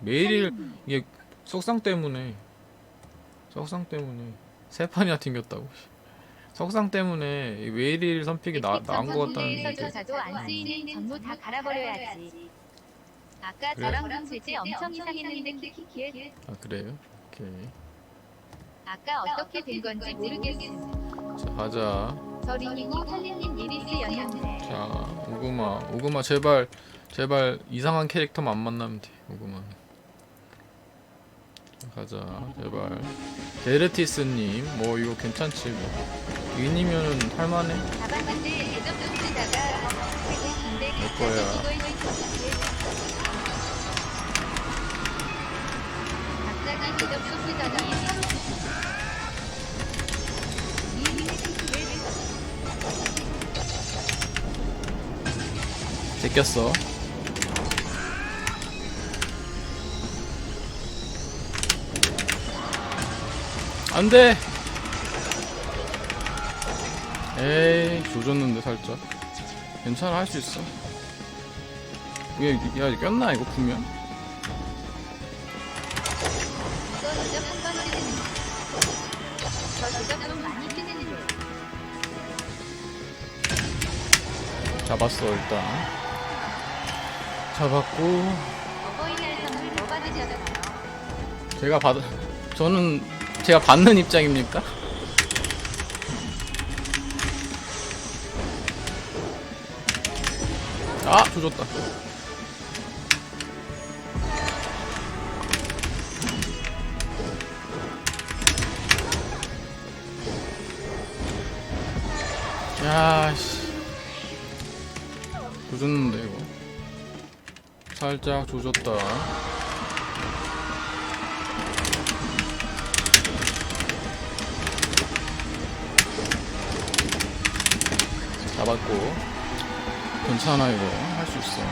매일 이게 석상 때문에 석상 때문에 세 판이나 튕겼다고. 석상 때문에 이 웨이릴 선픽이 나, 나은 것 같다는 안 쓰이는 전부 다 갈아버려야지. 아까 그래. 저랑 금세지 엄청 이상했는데 키키키에 아 그래요? 오케이 아까 어떻게 된 건지 모르겠음. 자 가자 저 링이고 할리님 리리스였는데 자 우구마 우구마 제발 제발 이상한 캐릭터만 안 만나면 돼 우구마 가자 제발. 게르티스님 뭐 이거 괜찮지 뭐. 윈이면은 할만해? 내 거야. 제꼈어 안돼. 에이 조졌는데 살짝. 괜찮아 할 수 있어. 이게 야 꼈나 이거 분명 잡았어 일단. 잡았고? 제가 받 저는 제가 받는 입장입니까? 아 조졌다. 야 씨. 조졌는데 이거. 살짝 조졌다 잡았고. 괜찮아 이거. 할 수 있어.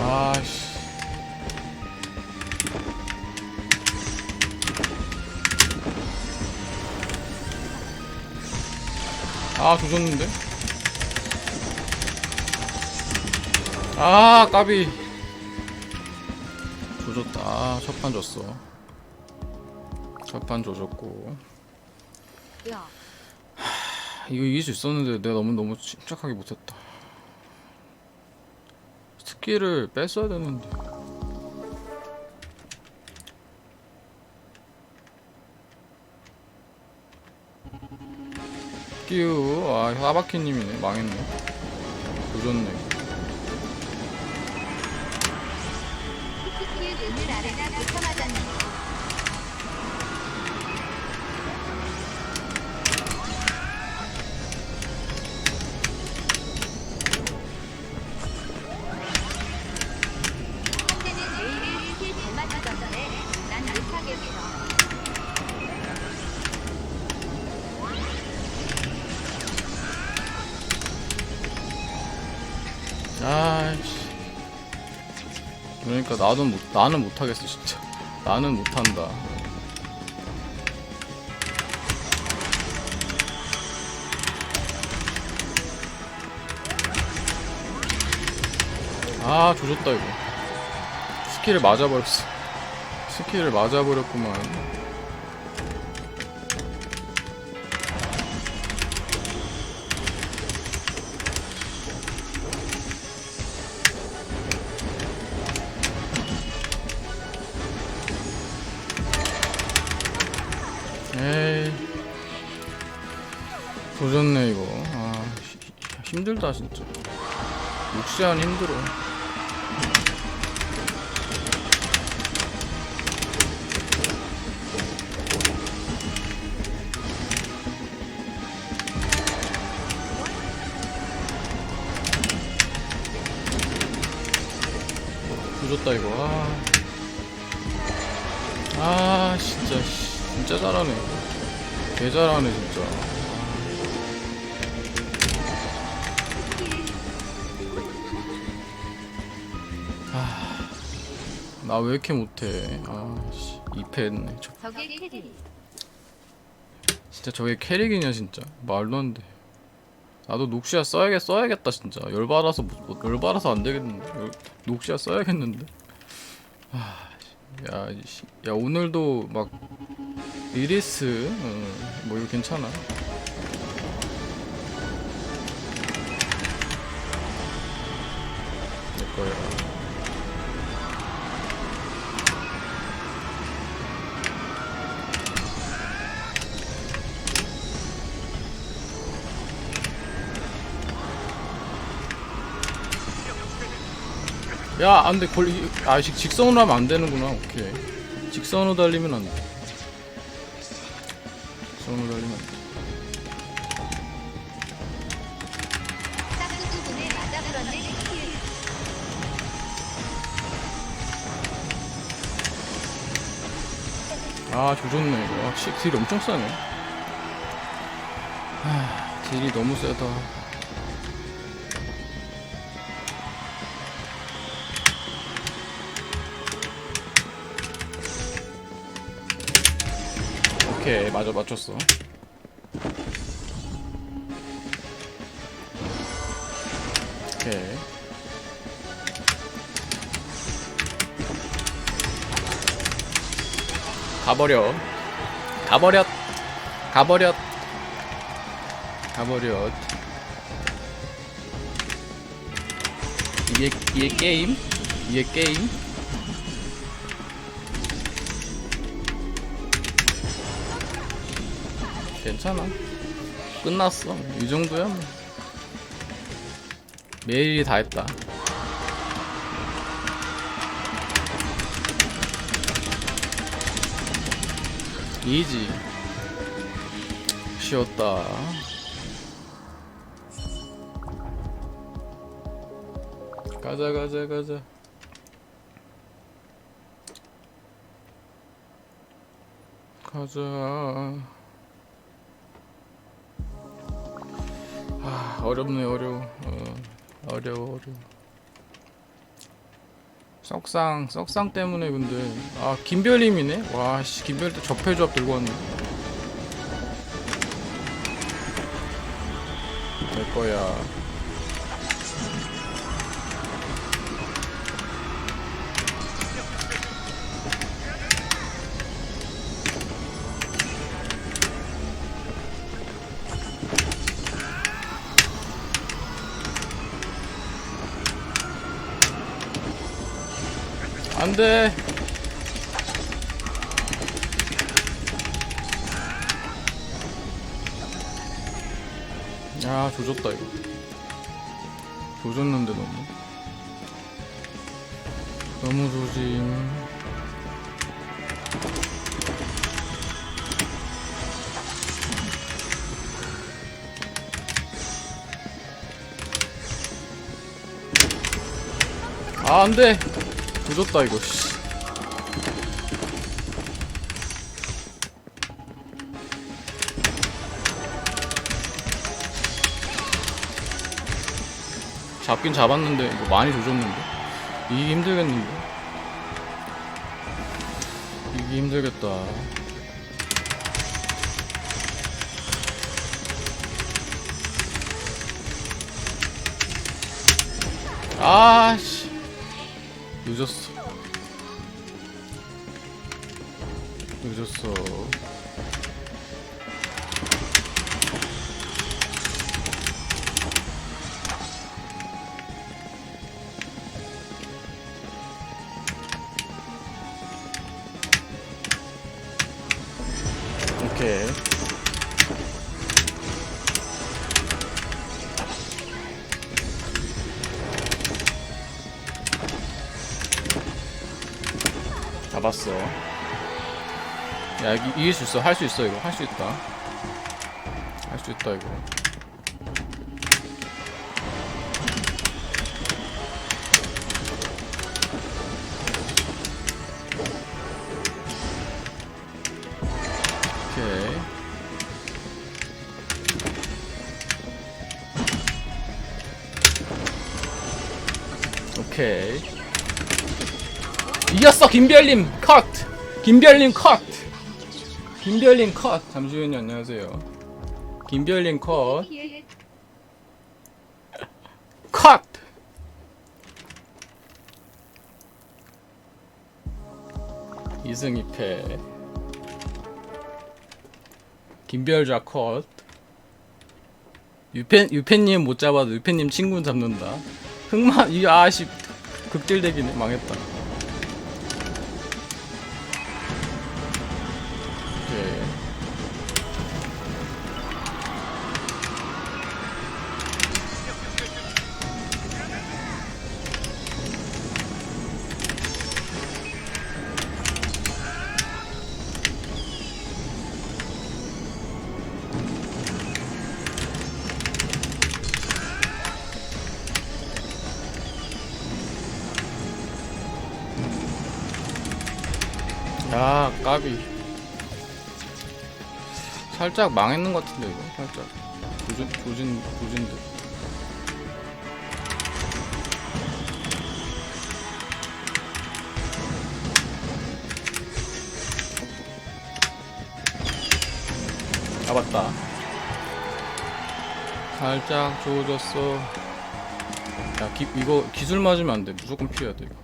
아씨. 아 조졌는데 아 까비. 조졌다. 아, 첫판 졌어. 첫판 조졌고. 야. 이거 이길 수 있었는데 내가 너무 너무 침착하게 못했다. 스킬을 뺐어야 되는데. 끼우. 아 하바키님이네. 망했네. 조졌네 오늘 아래가 도착 나도 못, 나는 못하겠어, 진짜. 나는 못한다. 아, 조졌다, 이거. 스킬을 맞아버렸어. 스킬을 맞아버렸구만. 힘들다, 진짜. 육시안 힘들어. 조졌다, 이거. 아. 아 진짜 씨, 진짜 잘하네 개 잘하네 진짜 나 왜 이렇게 못해? 아씨 2패 했네 저, 캐리. 진짜 저게 캐릭이냐 진짜? 말도 안돼. 나도 녹시아 써야겠, 써야겠다 진짜. 열받아서 못- 못- 열받아서 안 되겠는데. 열- 녹시아 써야겠는데. 아, 야, 이 씨. 야 오늘도 막 리리스? 어, 뭐 이거 괜찮아? 내 거야 야 안 돼 걸리 아 직 직선으로 하면 안 되는구나. 오케이. 직선으로 달리면 안 돼. 직선으로 달리면 불었네. 킬. 아 조졌네 와 씨, 딜이 엄청 세네. 하, 딜이 너무 세다 오케이 맞아 맞췄어. 오케이. 가버려 가버렸. 가버렸. 가버렸. 이게 이게 게임? 이게 게임 괜찮아. 끝났어. 이 정도야 뭐. 매일이 다 했다. 이지. 쉬었다. 가자 가자 가자. 가자 어렵네 어려워. 어, 어려워 어려워. 썩상 썩상 때문에 근데. 아 김별님이네? 와씨 김별 때 접해조합 들고 왔네. 내 거야 안돼 야 조졌다 이거. 조졌는데 너무. 너무 조짐. 아 안돼 조졌다 이거 씨. 잡긴 잡았는데 이거 많이 조졌는데? 이기기 힘들겠는데? 이기기 힘들겠다. 아씨 늦었어. 늦었어 야 이, 이길 수 있어. 할 수 있어 이거. 할 수 있다. 할 수 있다 이거. 오케이. 오케이. 이겼어 김별님. 컷. 김별님 컷 김별님 컷. 잠시만요 안녕하세요. 김별님 컷. 컷! 이승 2패. 김별자 컷. 유팬, 유팬님 못 잡아도 유팬님 친구는 잡는다. 흑마 이 아씨 극딜 대기네 망했다 야 까비. 살짝 망했는 것 같은데 이거? 살짝. 조진 조진 조진데 잡았다. 살짝 조졌어. 야 기, 이거 기술 맞으면 안돼. 무조건 피해야 돼 이거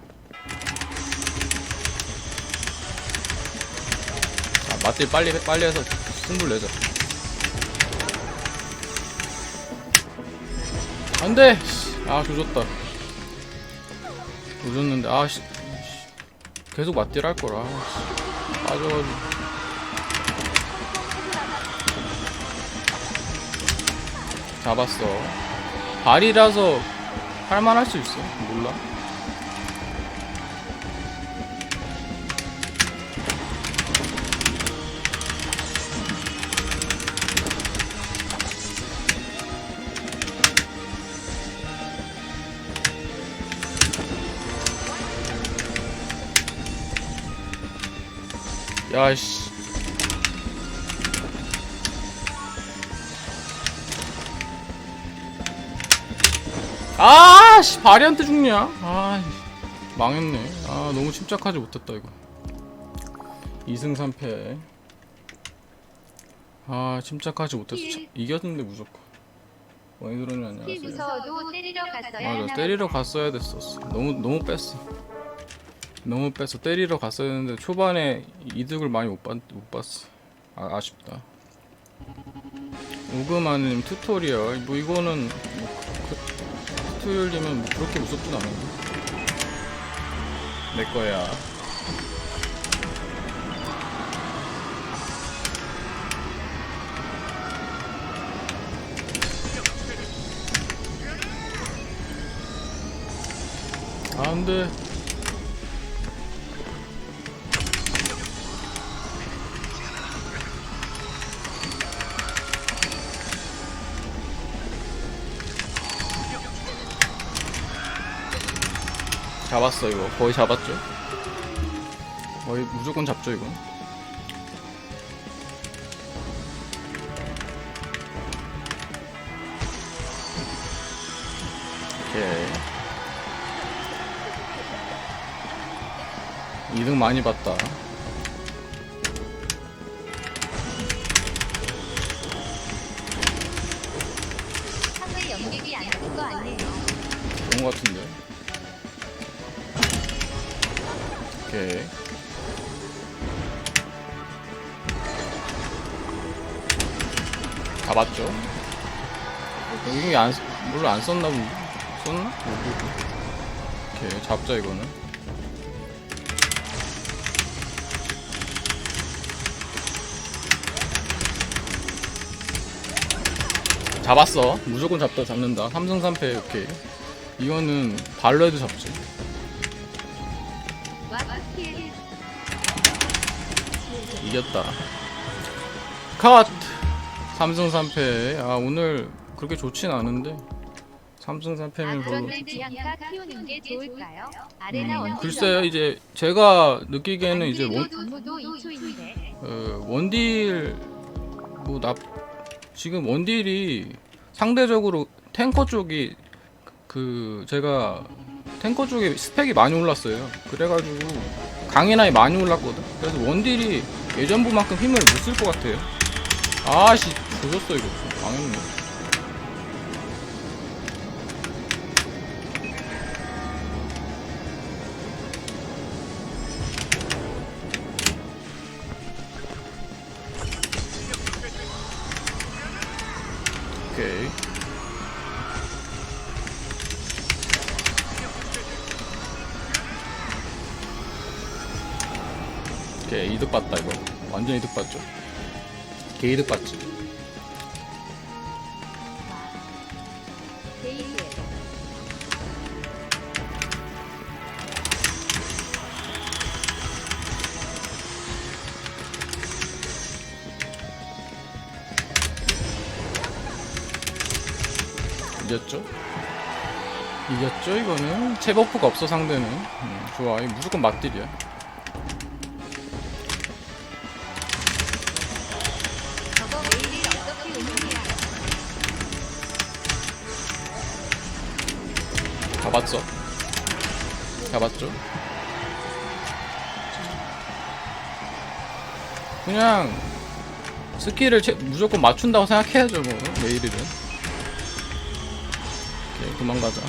맞딜 빨리 해- 빨리 해서 승부를 내자. 안돼. 아 조졌다. 조졌는데 아 씨 계속 맞딜 할 거라. 씨. 빠져가지고. 잡았어. 발이라서 할만할 수 있어. 몰라. 야씨. 아씨 발이한테 죽냐? 아 망했네. 아 너무 침착하지 못했다 이거. 2승 3패. 아 침착하지 못했어. 참, 이겼는데 무조건. 원희드론이 피 안녕하세요. 맞아 때리러. 갔어야 됐었어 너무 너무 뺐어 너무 뺐어 때리러 갔어야 했는데 초반에 이득을 많이 못, 봤, 못 봤어 아, 아쉽다. 오그마님 튜토리얼. 뭐 이거는 뭐 그, 튜토리얼이면 뭐 그렇게 무섭진 않은데. 내 거야. 아, 안돼 잡았어 이거. 거의 잡았죠? 거의 무조건 잡죠 이건 오케이. 2등 많이 봤다 잡았죠? 이거 안 쓰- 물론 안 썼나 본데? 썼나? 모르고 오케이 잡자 이거는. 잡았어. 무조건 잡다 잡는다. 3승 3패 오케이. 이거는 발로 해도 잡지 이겼다. 컷 3승 3패. 아 오늘 그렇게 좋진 않은데. 3승 3패면 별로 그런데 지향가 키우는 게 좋을까요? 아레나 음, 글쎄요 이제 제가 느끼기에는 이제 원, 전무도 2초인데. 어, 원딜 뭐 나 지금 원딜이 상대적으로 탱커 쪽이 그 제가 탱커 쪽에 스펙이 많이 올랐어요. 그래가지고 강인하게 많이 올랐거든. 그래서 원딜이 예전부만큼 힘을 못 쓸 것 같아요. 아씨 조졌어 이거. 망했네. 오케이. 오케이 이득 봤다 이거. 완전 이득 봤죠? 개 이득 봤지 이겼죠? 이겼죠 이거는? 체버프가 없어 상대는. 음, 좋아. 이거 무조건 오느냐. 잡았어. 잡았죠? 그냥 스킬을 채- 무조건 맞춘다고 생각해야죠 뭐. 메일이든 도망가자.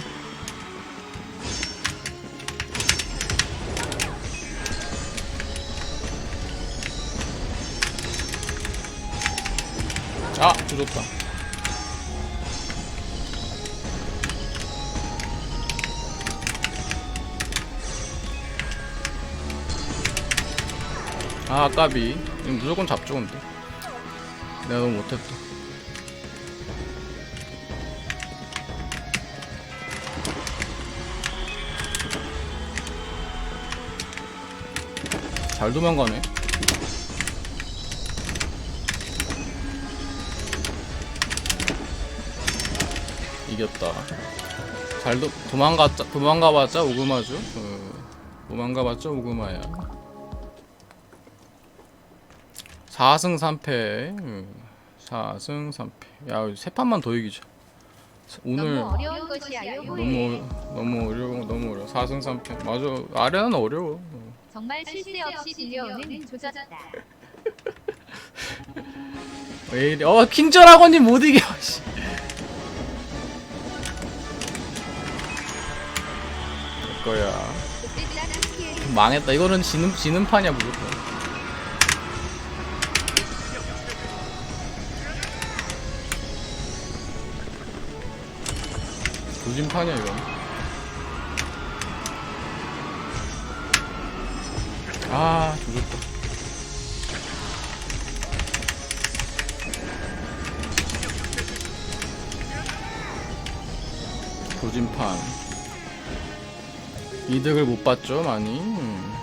아 조졌다. 아 까비. 무조건 잡죠 근데. 내가 너무 못했다 잘 도망가네. 이겼다. 잘 도, 도망갔자 도망가봤자 오그마죠? 어, 도망가봤자 오그마야. 4승 3패. 4승 3패. 야세 판만 더 이기자. 오늘 너무 어려운 것이야. 너무 너무 어려워 너무 어려워. 4승 3패. 맞아. 아래는 어려워 정말 쉴새 없이 들려오는 조졌다. 왜 이래 어 킹절학원님 못 이겨 씨. 거야 그때. 망했다 이거는 지는 지는 판이야 무조건 조진 판이야 이건 아 조졌다. 조진판. 이득을 못 봤죠 많이. 음.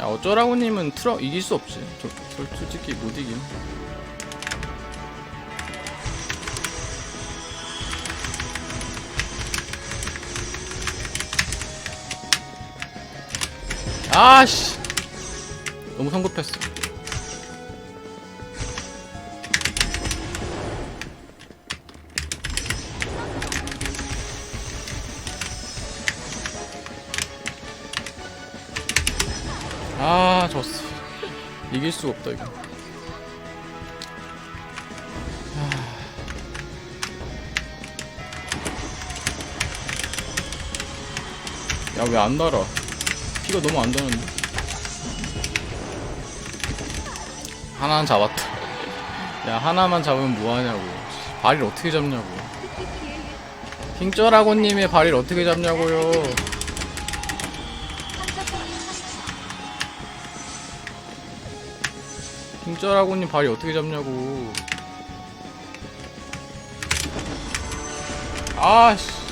야 어쩌라고님은 트럭 이길 수 없지. 저, 저 솔직히 못 이김. 아씨 너무 성급했어. 아 졌어. 이길 수가 없다 이거. 야 왜 안 날아? 피가 너무 안 나는데 하나는 잡았다. 야 하나만 잡으면 뭐하냐고. 발을 어떻게 잡냐고. 킹쩌라고님의 발을 어떻게 잡냐고요. 킹쩌라고님 발이 어떻게 잡냐고. 아씨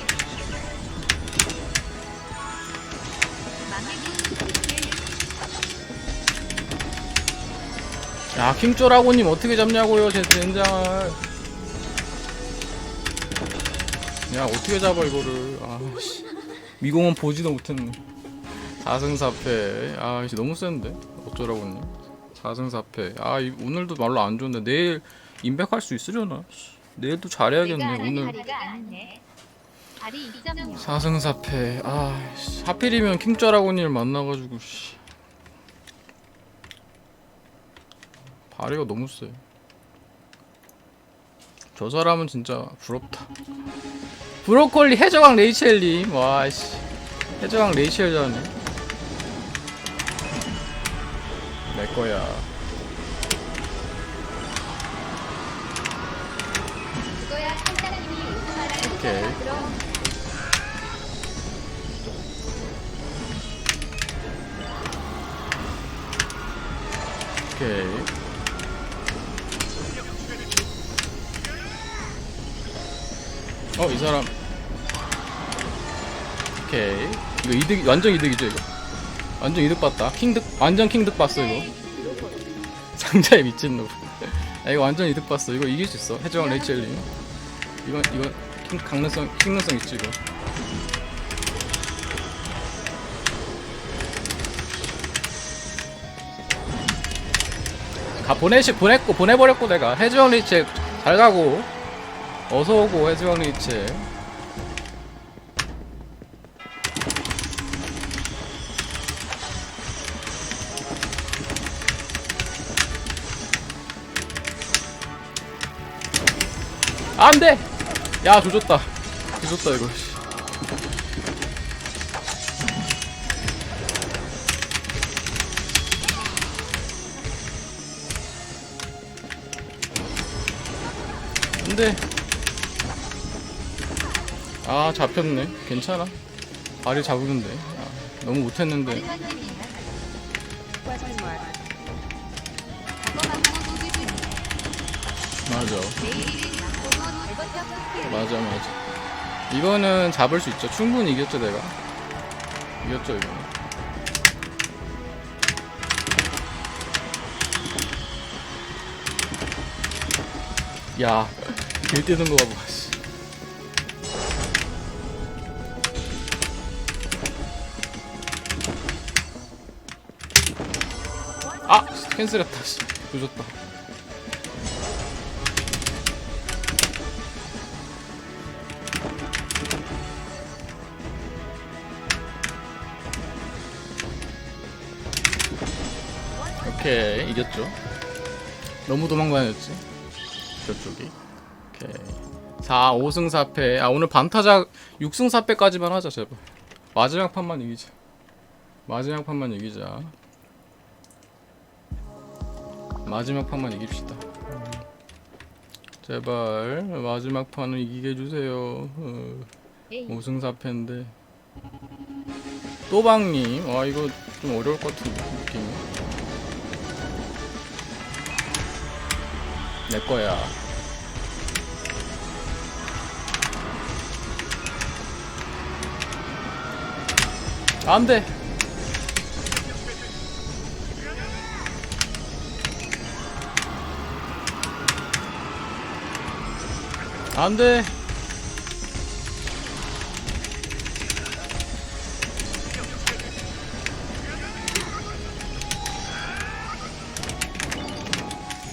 야 킹쪼라고님 어떻게 잡냐고요 제 젠장을 야 어떻게 잡아 이거를. 아씨. 미공은 보지도 못했네. 4승 4패. 아 씨, 너무 센데? 어쩌라고님? 4승 4패. 아 이- 오늘도 말로 안 좋은데 내일 임백할 수 있으려나? 씨, 내일도 잘해야겠네 오늘. 다리가 아니네. 다리 2.0. 4승 4패. 아 씨, 하필이면 킹쪼라고님을 만나가지고 씨. 발이가 너무 세. 저 사람은 진짜 부럽다. 브로콜리 해적왕 레이첼님 와씨 해적왕 레이첼잖네. 내 거야. 오케이. 오케이. 어, 이 사람. 오케이. 이거 이득, 완전 이득이죠, 이거. 완전 이득 봤다. 킹득, 완전 킹득 봤어, 이거. 상자에 미친 놈. 야, 이거 완전 이득 봤어. 이거 이길 수 있어. 해적왕 레이첼님. 이건, 이건, 킹, 강능성, 킹능성 있지, 이거. 가 보내시 보냈고 보내버렸고 내가 해주왕 리체 잘 가고 어서 오고 해주왕 리체. 안돼! 야 조졌다. 조졌다 이거. 씨. 안돼 아 잡혔네. 괜찮아. 발이 잡으면 돼 아, 너무 못했는데. 맞아. 맞아 맞아. 이거는 잡을 수 있죠. 충분히 이겼죠 내가. 이겼죠 이거. 야 길 뛰는 거 봐봐 캔슬했다 씨. 조졌다. 오케이 이겼죠? 너무 도망다녔지? 저쪽이. 오케이. 4 5승 4패. 아 오늘 반타작 6승 4패까지만 하자 제발. 마지막 판만 이기자. 마지막 판만 이기자 마지막 판만 이깁시다. 제발 마지막 판은 이기게 해주세요. 어, 에이. 5승 4패인데. 또방님 와 이거 좀 어려울 것 같은 느낌이 내 거야. 안 돼 안돼.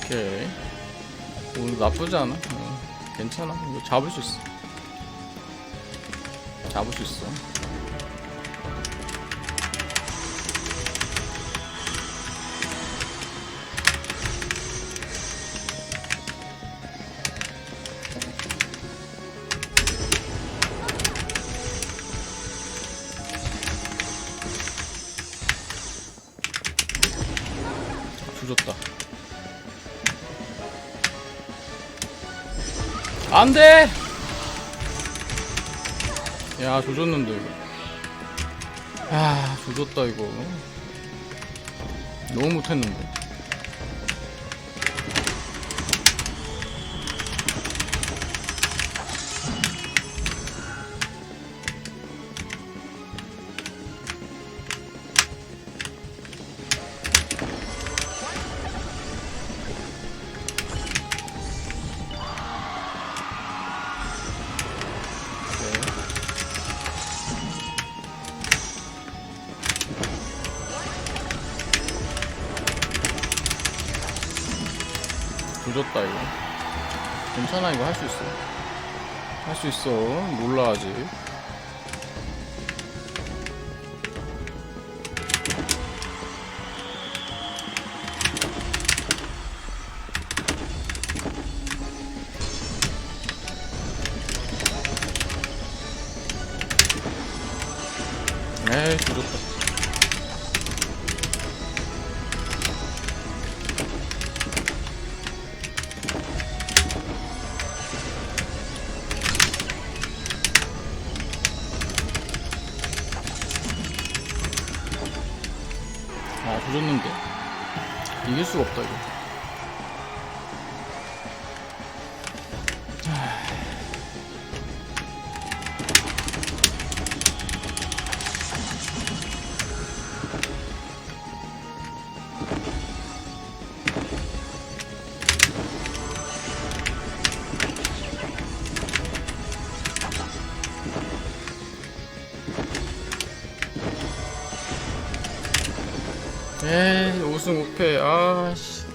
오케이. 오늘 나쁘지 않아. 어, 괜찮아. 이거 잡을 수 있어. 잡을 수 있어 조졌다. 안돼! 야 조졌는데 이거. 아 조졌다 이거. 너무 못했는데 괜찮아 이거 할 수 있어. 할 수 있어. 몰라 아직 우승 우패. 아씨.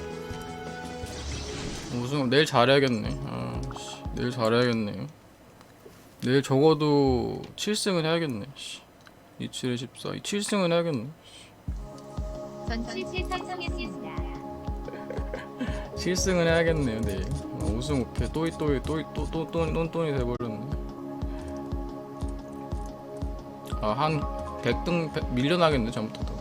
우승 내일 잘해야겠네. 아씨. 내일 잘해야겠네. 내일 적어도 7승은 해야겠네 씨. 27에 14 7승은 해야겠네 전체 달성했습니다. 7승은 해야겠네요 내일. 아, 우승 우패. 또이 또이 또이 또또또 똔똔이 돼버렸네. 아한 100등 100, 밀려나겠네 잘못하다